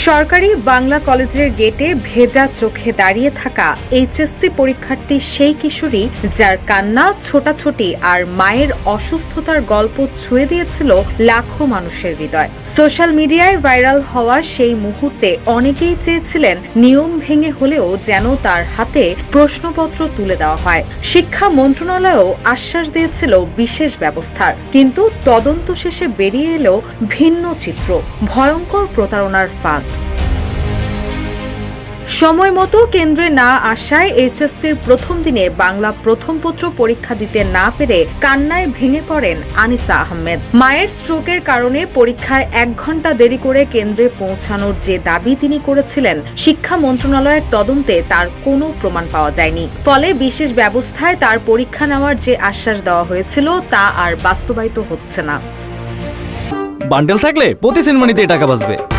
সরকারি বাংলা কলেজের গেটে ভেজা চোখে দাঁড়িয়ে থাকা এইচএসসি পরীক্ষার্থী সেই কিশোরী, যার কান্না, ছোটাছুটি আর মায়ের অসুস্থতার গল্প ছুঁয়ে দিয়েছিল লাখো মানুষের হৃদয়। সোশ্যাল মিডিয়ায় ভাইরাল হওয়া সেই মুহূর্তে অনেকেই চেয়েছিলেন নিয়ম ভেঙে হলেও যেন তার হাতে প্রশ্নপত্র তুলে দেওয়া হয়। শিক্ষা মন্ত্রণালয়ও আশ্বাস দিয়েছিল বিশেষ ব্যবস্থার। কিন্তু তদন্ত শেষে বেরিয়ে এলো ভিন্ন চিত্র, ভয়ঙ্কর প্রতারণার ফাঁদ। সময় মতো কেন্দ্রে না আসায় এইচএসসির প্রথম দিনে বাংলা প্রথম পত্র পরীক্ষা দিতে না পেরে কান্নায় ভেঙে পড়েন আনিসা আহমেদ। মায়ের স্ট্রোকের কারণে পরীক্ষায় এক ঘণ্টা দেরি করে কেন্দ্রে পৌঁছানোর যে দাবি তিনি করেছিলেন, শিক্ষা মন্ত্রণালয়ের তদন্তে তার কোনো প্রমাণ পাওয়া যায়নি। ফলে বিশেষ ব্যবস্থায় তার পরীক্ষা নেওয়ার যে আশ্বাস দেওয়া হয়েছিল, তা আর বাস্তবায়িত হচ্ছে না। বান্ডেল থাকলে প্রতি সেনমানিতে টাকা বাঁচবে।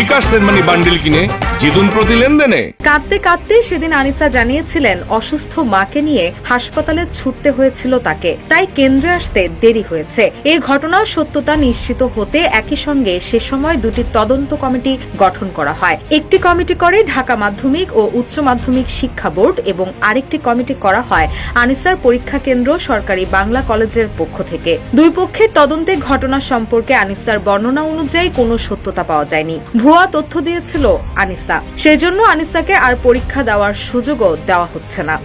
বিকাশ সেনমানি বান্ডিল কিনে জিতুন প্রতি লেনদেনে। কাঁদতে কাঁদতে সেদিন আনিসা জানিয়েছিলেন, অসুস্থ মাকে নিয়ে হাসপাতালে ছুটতে হয়েছিল তাকে। তাই কেন্দ্রে আসতে দেরি হয়েছে। ঘটনার সত্যতা নিশ্চিত হতে একই সঙ্গে সে সময় দুটি তদন্ত কমিটি গঠন করা হয়। একটি কমিটি করে ঢাকা মাধ্যমিক ও উচ্চ মাধ্যমিক শিক্ষা বোর্ড এবং আরেকটি কমিটি করা হয় আনিসার পরীক্ষা কেন্দ্র সরকারি বাংলা কলেজের পক্ষ থেকে। দুই পক্ষের তদন্তে ঘটনা সম্পর্কে আনিসার বর্ণনা অনুযায়ী কোনো সত্যতা পাওয়া যায়নি। ভুয়া তথ্য দিয়েছিল আনিসা। সেজন্য আনিসাকে আর পরীক্ষা দেওয়ার সুযোগও দেওয়া হচ্ছে না।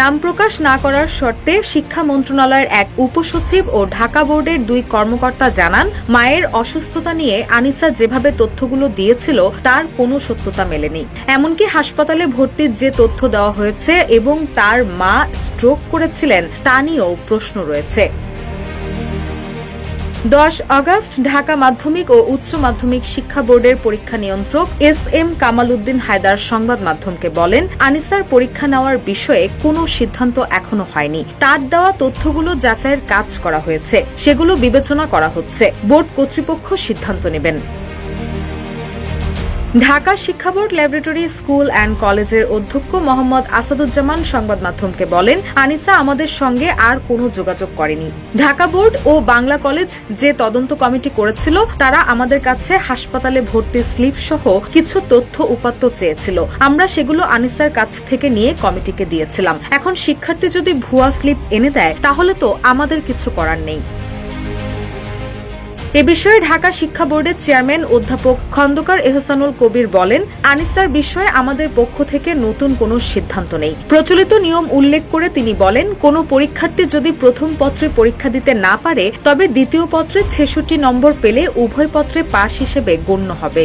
নাম প্রকাশ না করার শর্তে শিক্ষা মন্ত্রণালয়ের এক উপসচিব ও ঢাকা বোর্ডের দুই কর্মকর্তা জানান, মায়ের অসুস্থতা নিয়ে আনিসা যেভাবে তথ্যগুলো দিয়েছিল, তার কোনো সত্যতা মেলেনি। এমনকি হাসপাতালে ভর্তির যে তথ্য দেওয়া হয়েছে এবং তার মা স্ট্রোক করেছিলেন, তা নিয়েও প্রশ্ন রয়েছে। দশ আগস্ট ঢাকা মাধ্যমিক ও উচ্চ মাধ্যমিক শিক্ষা বোর্ডের পরীক্ষা নিয়ন্ত্রক এস এম কামাল উদ্দিন হায়দার সংবাদ মাধ্যমকে বলেন, আনিসার পরীক্ষা নেওয়ার বিষয়ে কোনো সিদ্ধান্ত এখনও হয়নি। তার দেওয়া তথ্যগুলো যাচাইয়ের কাজ করা হয়েছে। সেগুলো বিবেচনা করা হচ্ছে। বোর্ড কর্তৃপক্ষ সিদ্ধান্ত নেবেন। ঢাকা শিক্ষা বোর্ড ল্যাবরেটরি স্কুল অ্যান্ড কলেজের অধ্যক্ষ মোহাম্মদ আসাদুজ্জামান সংবাদ মাধ্যমকে বলেন, আনিসা আমাদের সঙ্গে আর কোনো যোগাযোগ করেনি। ঢাকা বোর্ড ও বাংলা কলেজ যে তদন্ত কমিটি করেছিল, তারা আমাদের কাছে হাসপাতালে ভর্তির স্লিপ সহ কিছু তথ্য উপাত্ত চেয়েছিল। আমরা সেগুলো আনিসার কাছ থেকে নিয়ে কমিটিকে দিয়েছিলাম। এখন শিক্ষার্থী যদি ভুয়া স্লিপ এনে দেয়, তাহলে তো আমাদের কিছু করার নেই। এ বিষয়ে ঢাকা শিক্ষা বোর্ডের চেয়ারম্যান অধ্যাপক খন্দকার এহসানুল কবির বলেন, আনিসার বিষয়ে আমাদের পক্ষ থেকে নতুন কোনো সিদ্ধান্ত নেই। প্রচলিত নিয়ম উল্লেখ করে তিনি বলেন, কোনো পরীক্ষার্থী যদি প্রথম পত্রে পরীক্ষা দিতে না পারে, তবে দ্বিতীয় পত্রে ছেষট্টি নম্বর পেলে উভয় পত্রে পাশ হিসেবে গণ্য হবে।